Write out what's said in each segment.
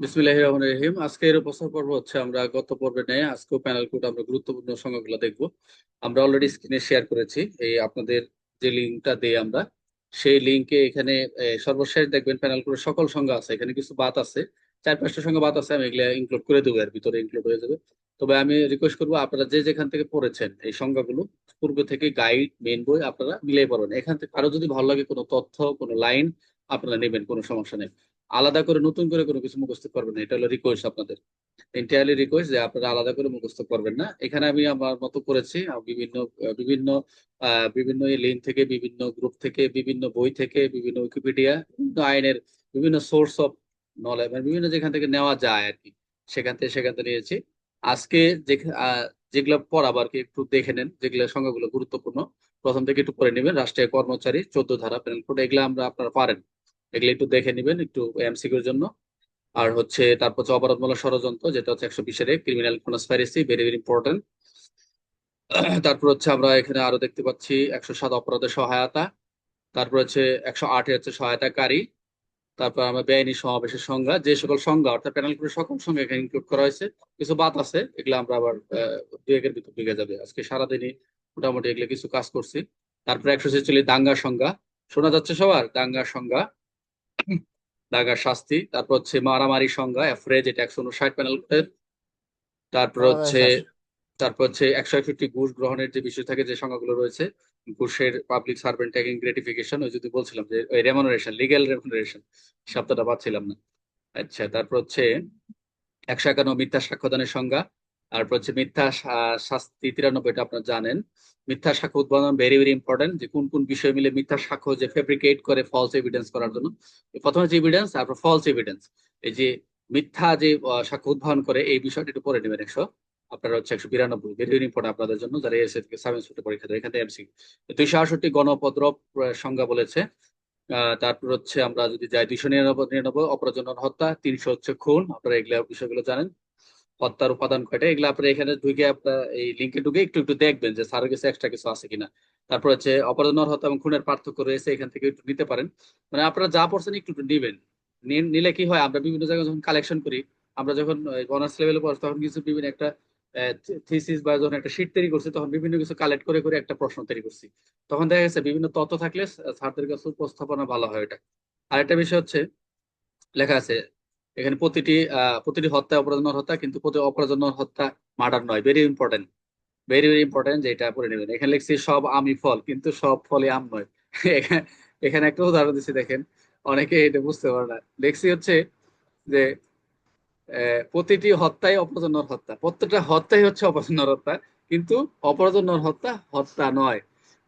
বিসমিল্লাহ রহমান রহিম। আজকের উপস্থান পর্ব হচ্ছে আমরা গত পর্বে নেয় আজকেও প্যানেল কোড আমরা গুরুত্বপূর্ণ সংখ্যাগুলো দেখব। আমরা অলরেডি স্ক্রিনে শেয়ার করেছি, এই আপনাদের যে লিঙ্কটা দেই আমরা, সেই লিঙ্কে এখানে সর্বশেষ দেখবেন প্যানেল কোডের সকল সংখ্যা আছে, এখানে কিছু বাত আছে চার পাঁচটা সংখ্যা বাত আছে, আমি এগুলা ইনক্লুড করে দেবো, এর ভিতরে ইনক্লুড হয়ে যাবে। তবে আমি রিকোয়েস্ট করব আপনারা যে যেখান থেকে পড়েছেন এই সংখ্যাগুলো পূর্বে থেকে গাইড মেন বই আপনারা মিলিয়ে পড়বেন। এখান থেকে আরও যদি ভালো লাগে কোনো তথ্য, কোনো লাইন আপনারা নেবেন, কোনো সমস্যা নেই। আলাদা করে নতুন করে কোনো কিছু মুখস্থ করবেন না, এটা হলো রিকোয়েস্ট আপনাদের। এন্টায়ারলি রিকোয়েস্ট যে আপনারা আলাদা করে মুখস্থ করবেন না। এখানে আমি আমার মতো করেছি বিভিন্ন বিভিন্ন বিভিন্ন লিঙ্ক থেকে, বিভিন্ন গ্রুপ থেকে, বিভিন্ন বই থেকে, বিভিন্ন উইকিপিডিয়া বিভিন্ন আইনের, বিভিন্ন সোর্স অফ নলেজ মানে বিভিন্ন যেখান থেকে নেওয়া যায় আর কি, সেখান থেকে সেখান থেকে নিয়েছি। আজকে যে যেগুলো পড়াবার কি, একটু দেখে নেন, যেগুলো সংখ্যাগুলো গুরুত্বপূর্ণ। প্রথম থেকে একটু পড়ে নেবেন, রাষ্ট্রীয় কর্মচারী, চোদ্দ ধারা প্যানেল কোড এগুলো আমরা আপনারা পারেন। এগুলো একটু দেখে নেবেন একটু এমসিকিউর জন্য। আর হচ্ছে তারপর হচ্ছে অপরাধমূলক ষড়যন্ত্র, যেটা হচ্ছে একশো বিশের criminal conspiracy very very important তারপর হচ্ছে আমরা এখানে আরও দেখতে পাচ্ছি একশো সাত অপরাধের সহায়তা। তারপর হচ্ছে একশো আটে হচ্ছে সহায়তাকারী। তারপর আমরা বেআইনি সমাবেশের সংজ্ঞা, যে সকল সংজ্ঞা, অর্থাৎ প্যানেল করে সকল সংজ্ঞা এখানে ইনক্লুড করা হয়েছে। কিছু বাদ আছে, এগুলো আমরা আবার দুই একের ভিতর ঢুকে যাবে। আজকে সারাদিনই মোটামুটি এগুলো কিছু কাজ করছি। তারপরে একশো ছেচল্লিশ দাঙ্গার সংজ্ঞা। শোনা যাচ্ছে সবার? দাঙ্গার সংজ্ঞা। দাগার শাস্তি তারপর হচ্ছে মারামারি সংজ্ঞা এফরেজ এটা একশো উনষাট প্যানেল তারপর হচ্ছে তারপর হচ্ছে একশো একষট্টি ঘুষ গ্রহণের যে বিষয় থাকে যে সংজ্ঞাগুলো রয়েছে ঘুষের পাবলিক সার্ভেন্ট ট্যাকিং গ্রেটিফিকেশন ওই যদি বলছিলাম যে ওই রেমনারেশন লিগেল রেমনারেশন শব্দটা পাচ্ছিলাম না। আচ্ছা তারপর হচ্ছে একশো একান্ন মিথ্যা সাক্ষ্যদানের সংজ্ঞা তারপর হচ্ছে মিথ্যা শাস্তি তিরানব্বই এটা আপনার জানেন। মিথ্যা সাক্ষ্য উদ্বোধন ভেরি ভেরি ইম্পর্টেন্ট যে কোন কোন বিষয় মিলে মিথ্যা সাক্ষ্য যে ফেব্রিকেট করে ফলস এভিডেন্স করার জন্য। প্রথমে হচ্ছে এভিডেন্স তারপর ফলস এভিডেন্স এই যে মিথ্যা যে সাক্ষ্য উদ্ভাবন করে, এই বিষয়টি একটু পরে নেবেন একশো। আপনারা হচ্ছে একশো বিরানব্বই। ভেরি ভেরি ইম্পর্টেন্ট আপনাদের জন্য যারা এসে থেকে সাব ইন্সপেক্টর পরীক্ষা দেয়, এখানে এমসি দুইশো আটষট্টি গণপদ্রব সংজ্ঞা বলেছে। তারপর হচ্ছে আমরা যদি যাই দুইশো নিরানব্বই নিরানব্বই অপরাধ হত্যা, তিনশো হচ্ছে খুন। আপনারা এগুলো বিষয়গুলো জানেন। হত্যার উপাদান কয়টা, এগুলো আপনারা এখানে ঢুকে আপনার এই লিঙ্কে ঢুকে একটু একটু দেখবেন যে স্যারের কাছে এক্সট্রা কিছু আছে কিনা। তারপর হচ্ছে অপরাধ হত্যা এবং খুনের পার্থক্য রয়েছে, এখান থেকে একটু নিতে পারেন। মানে আপনারা যা পড়ছেন একটু একটু নিবেন। নিলে কি হয়, আমরা বিভিন্ন জায়গায় যখন কালেকশন করি, আমরা যখন অনার্স লেভেলে পড়ছি তখন কিছু বিভিন্ন একটা থিসিস বা যখন একটা শিট তৈরি করছি, তখন বিভিন্ন কিছু কালেক্ট করে করে একটা প্রশ্ন তৈরি করছি। তখন দেখা গেছে বিভিন্ন তথ্য থাকলে স্যারদের কাছে উপস্থাপনা ভালো হয় এটা আরেকটা বিষয় হচ্ছে, লেখা আছে এখানে প্রতিটি প্রতিটি হত্যা অপরাধ হত্যা, কিন্তু প্রতি অপরাধ হত্যা মার্ডার নয়। Very important very very important যেটা পড়ে নেবেন। এখানে লিখছি, সব আমি ফল কিন্তু সব ফলে আম নয়। এখানে একটা উদাহরণ দিচ্ছি দেখেন। অনেকে এটা বুঝতে পারে না। লিখছি হচ্ছে যে প্রতিটি হত্যাই অপরাধনর হত্যা। প্রত্যেকটা হত্যাই হচ্ছে অপরাধনর হত্যা, কিন্তু অপরাধনর হত্যা হত্যা নয়।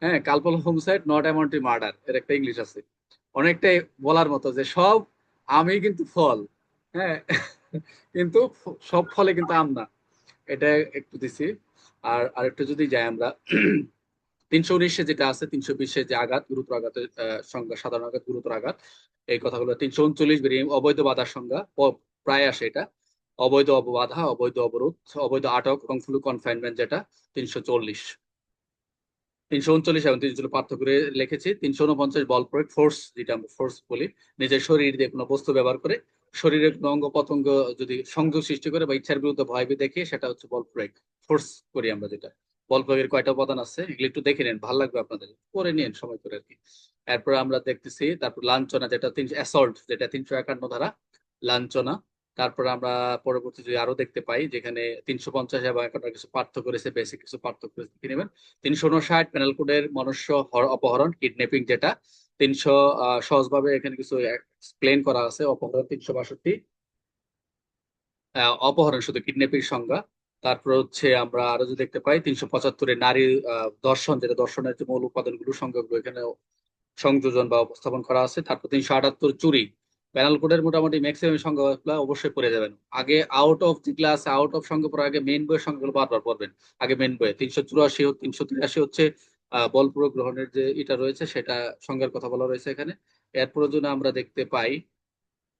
হ্যাঁ কালপল হোমসাইড নট অ্যামাউন্টি মার্ডার, এর একটা ইংলিশ আছে। অনেকটাই বলার মতো যে, সব আমি কিন্তু ফল হ্যাঁ কিন্তু সব ফলে কিন্তু আম না। এটা একটু দিছি। আর আরেকটু যদি যাই আমরা, তিনশো উনিশে যেটা আছে, তিনশো বিশে যে আঘাত, গুরুতর আঘাতের সংজ্ঞা, সাধারণ আঘাত, গুরুতর আঘাত, এই কথাগুলো তিনশো উনচল্লিশ বেরিয়ে অবৈধ বাধার সংজ্ঞা প্রায় আসে এটা। অবৈধ অববাধা, অবৈধ অবরোধ, অবৈধ আটক এবং ফুল কনফাইনমেন্ট যেটা, তিনশো চল্লিশ। তিনশো উনচল্লিশ এবং তিনশো পার্থক্য করে লিখেছি, তিনশো উনপঞ্চাশ বল প্রয়োগ ফোর্স যেটা আমরা ফোর্স বলি, নিজের শরীর দিয়ে কোনো বস্তু ব্যবহার করে শরীরের অঙ্গ পতঙ্গ যদি সংযোগ সৃষ্টি করে বা ইচ্ছার বিরুদ্ধে ভয় দেখে সেটা হচ্ছে বল প্রয়োগ ফোর্স করি আমরা যেটা। বল প্রয়োগের কয়টা উপাদান আছে? এগুলো একটু দেখে নেন, ভালো লাগবে আপনাদের। পরে নিন সময় করে আর কি। এরপর আমরা দেখতেছি, তারপর লাঞ্ছনা যেটা তিনশো অ্যাসল্ট যেটা তিনশো একান্ন ধারা, লাঞ্ছনা। তারপর আমরা পরবর্তী যদি আরও দেখতে পাই, যেখানে তিনশো পঞ্চাশ এবং একটা কিছু পার্থক্য রয়েছে বেসিক কিছু পার্থক্য দেখে নেবেন। তিনশো উনষাট প্যানেল কোডের মনুষ্য অপহরণ কিডন্যাপিং যেটা তিনশো সহজভাবে এখানে কিছু এক্সপ্লেন করা আছে। অপহরণ তিনশো বাষট্টি। অপহরণ শুধু কিডন্যাপিং সংজ্ঞা। তারপর হচ্ছে আমরা আরও যদি দেখতে পাই, তিনশো পঁচাত্তরে নারী দর্শন, যেটা দর্শনের যে মূল উপাদানগুলো, সংজ্ঞাগুলো এখানে সংযোজন বা উপস্থাপন করা আছে। তারপর তিনশো আটাত্তর চুরি। প্যানেল কোডের মোটামুটি ম্যাক্সিমাম সংখ্যাগুলো অবশ্যই পড়ে যাবেন। আগে out of the class out of সংখ্যা পরে আগে মেন বইয়ের সংখ্যাগুলো বারবার পড়বেন। আগে মেন বইয়ে তিনশো চুরাশি, তিনশো তিরাশি হচ্ছে বল প্রয়োগ গ্রহণের যে এটা রয়েছে, সেটা সংজ্ঞার কথা বলা রয়েছে এখানে। এর প্রয়োজনে আমরা দেখতে পাই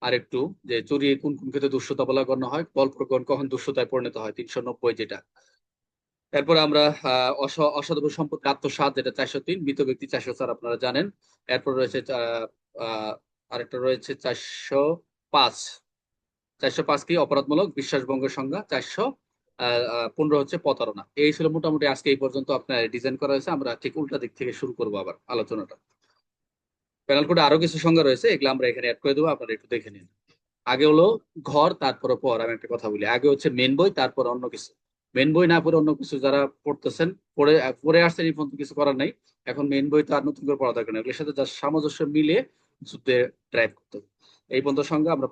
আরেকটু যে চুরি কোন কোন ক্ষেত্রে দুঃসতা বলা গণ্য হয়, বল প্রকরণ কখন দুঃসতায় পরিণত হয় তিনশো নব্বই যেটা। এরপর আমরা অসাধু সম্পত্তি আত্মসাত যেটা চারশো তিন, মৃত ব্যক্তি চারশো চার, আপনারা জানেন। এরপর রয়েছে আরেকটা রয়েছে চারশো পাঁচ। চারশো পাঁচ কি? অপরাধমূলক বিশ্বাসভঙ্গের সংজ্ঞা, চারশো পনেরো হচ্ছে প্রতারণা। এই ছিল মোটামুটি আজকে এই পর্যন্ত আপনার ডিজাইন করা হয়েছে। আমরা ঠিক উল্টা দিক থেকে শুরু করব আবার আলোচনাটা। প্যানেল কোডে আরও কিছু সংজ্ঞা রয়েছে, এগুলো আমরা এখানে অ্যাড করে দেবো, আপনারা একটু দেখে নিন। আগে হলো ঘর, তারপরে পর, আমি একটা কথা বলি। আগে হচ্ছে মেন বই, তারপর অন্য কিছু। মেন বই না পড়ে অন্য কিছু যারা পড়তেছেন, পড়ে পড়ে আসছেন, এই পর্যন্ত কিছু করার নাই। এখন মেন বই তো আর নতুন করে পড়া দরকার নেই। এগুলোর সাথে যা সামঞ্জস্য মিলে যুদ্ধে ড্রাইভ করতে এই পর্যন্ত সঙ্গে আমরা